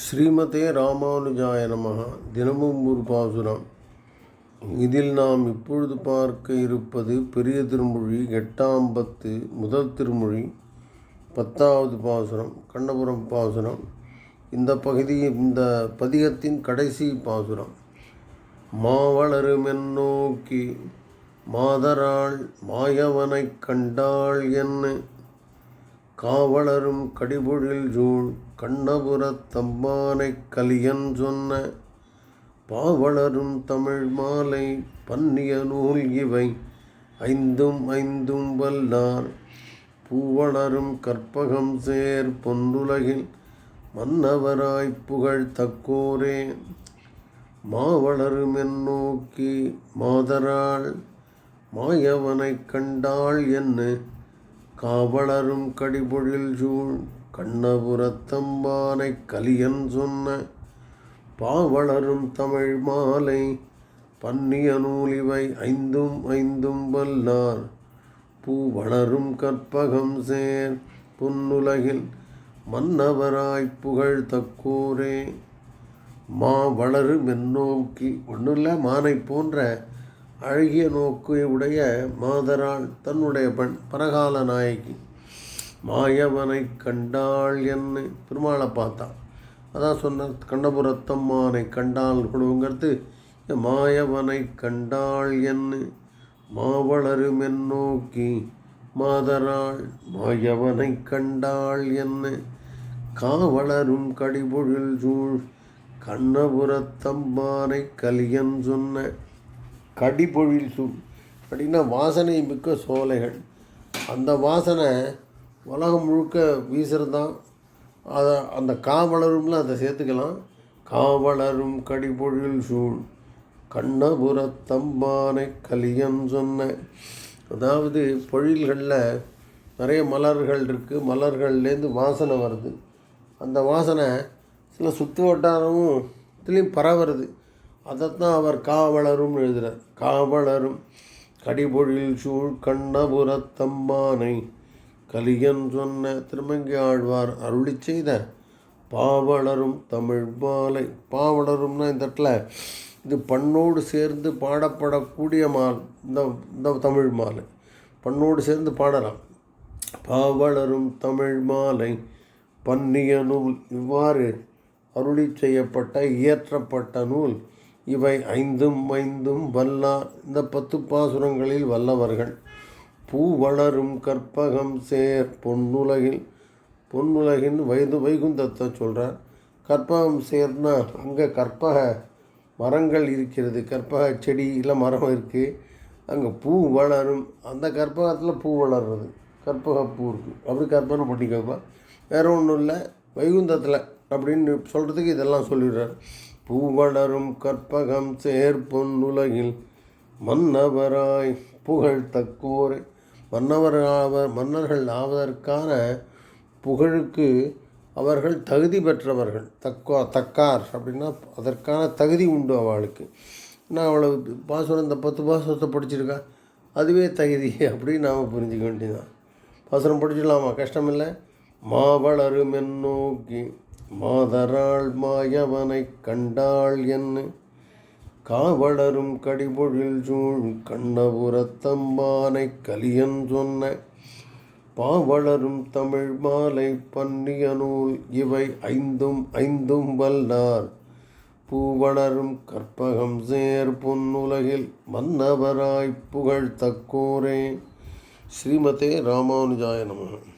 ஸ்ரீமதே ராமானுஜாய நமக தினமும் ஒரு பாசுரம். இதில் நாம் இப்பொழுது பார்க்க இருப்பது பெரிய திருமொழி எட்டாம் பத்து முதல் திருமொழி பத்தாவது பாசுரம் கண்ணபுரம் பாசுரம். இந்த பகுதி இந்த பதிகத்தின் கடைசி பாசுரம். மாவளருமென் நோக்கி மாதராள் மாயவனைக் கண்டாள் என்ன காவலரும் கடிபொழில் ஜூழ் கண்ணபுரத் தம்பானைக் கலியன் சொன்ன பாவலரும் தமிழ் மாலை பன்னிய நூல் இவை ஐந்தும் ஐந்தும் வல்லார். பூவளரும் கற்பகம் சேர் பொன்னுலகில் மன்னவராய் புகழ் தக்கோரே. மாவளரும் என் நோக்கி மாதராள் மாயவனைக் கண்டாள் என்ன? காவலரும் கடிபொழில் சூழ் கண்ணபுரத்தம்பானைக் கலியன் சொன்ன பாவலரும் தமிழ் மாலை பன்னிய நூலிவை ஐந்தும் ஐந்தும் வல்லார். பூ வளரும் கற்பகம் சேர் பொன்னுலகில் மன்னவராய் புகழ் தக்கோரே. மா வளரு நோக்கி ஒன்றும் மானை போன்ற அழகிய நோக்கு உடைய மாதராள் தன்னுடைய பெண் பரகால நாயகி. மாயவனை கண்டாள் என்று பெருமாளை பார்த்தா அதான் சொன்ன கண்டபுரத்தம்மானை கண்டாள் கொடுங்கிறது மாயவனை கண்டாள் என்று மாவளரு மென்னோக்கி மாதராள் மாயவனை கண்டாள் என்ன காவலரும் கடிபொழில் சூழ். கண்ணபுரத்தம்மானை கலியன் சொன்ன கடிபொழில் சூழ் அப்படின்னா வாசனை மிக்க சோலைகள். அந்த வாசனை உலகம் முழுக்க வீசுறது தான் அதை அந்த காவலரும்ல அதை சேர்த்துக்கலாம். காவலரும் கடிபொழில் சூழ். கண்ணபுரத்தம்பானை கலியம் சொன்ன. அதாவது பொழில்களில் நிறைய மலர்கள் இருக்குது மலர்கள்லேருந்து வாசனை வருது. அந்த வாசனை சில சுற்று வட்டாரமும் இதுலேயும் பரவுறது. அதைத்தான் அவர் காவலரும் எழுதுகிறார் காவலரும் கடிபொழில் சூழ் கண்ணபுரத்தம்மானை கலியன் சொன்ன திருமங்கி ஆழ்வார் அருளி செய்த பாவலரும் தமிழ் மாலை. பாவலரும்னா இந்த இடத்துல இது பண்ணோடு சேர்ந்து பாடப்படக்கூடிய மால் இந்த இந்த தமிழ் மாலை. பண்ணோடு சேர்ந்து பாடலாம். பாவலரும் தமிழ் மாலை பன்னிய நூல் இவ்வாறு அருளி செய்யப்பட்ட இயற்றப்பட்ட நூல் இவை ஐந்தும் ஐந்தும் வல்லா இந்த பத்து பாசுரங்களில் வல்லவர்கள். பூ வளரும் கற்பகம் சேர் பொன்னுலகில். பொன்னுலகின் வயது வைகுந்தத்தை சொல்கிறார் கற்பகம் சேர்னா அங்கே கற்பக மரங்கள் இருக்கிறது. கற்பக செடி இல்லை மரம் இருக்குது அங்கே பூ வளரும். அந்த கற்பகத்தில் பூ வளர்றது. கற்பக பூ இருக்குது அப்படி கற்பனை பண்ணிக்கப்பா. வேற ஒன்றும் இல்லை. வைகுந்தத்தில் அப்படின்னு சொல்கிறதுக்கு இதெல்லாம் சொல்லிடுறார். பூ வளரும் கற்பகம் சேர் உலகில் மன்னவராய் புகழ் தக்கோரை. மன்னவர் ஆவர் மன்னர்கள் ஆவதற்கான புகழுக்கு அவர்கள் தகுதி பெற்றவர்கள். தக்கோ தக்கார் அப்படின்னா அதற்கான தகுதி உண்டு அவளுக்கு. நான் அவளை பாசுரம் இந்த பத்து பாசுரத்தை படிச்சிருக்கா? அதுவே தகுதி. அப்படின்னு நாம் புரிஞ்சுக்க வேண்டியதான் பாசுரம் படிச்சிடலாமா? கஷ்டம் இல்லை நோக்கி மாதராள் மாயவனை கண்டாள் என்ன காவலரும் கடிபொழில் சூழ் கண்ணபுரத்தம்பானை கலியன் சொன்ன பாவலரும் தமிழ் மாலை பன்னிய நூல் இவை ஐந்தும் ஐந்தும் வல்லார். பூவளரும் கற்பகம் சேர் பொன்னுலகில் மன்னவராய் புகழ் தக்கோரே ஸ்ரீமதே ராமானுஜாய நமக.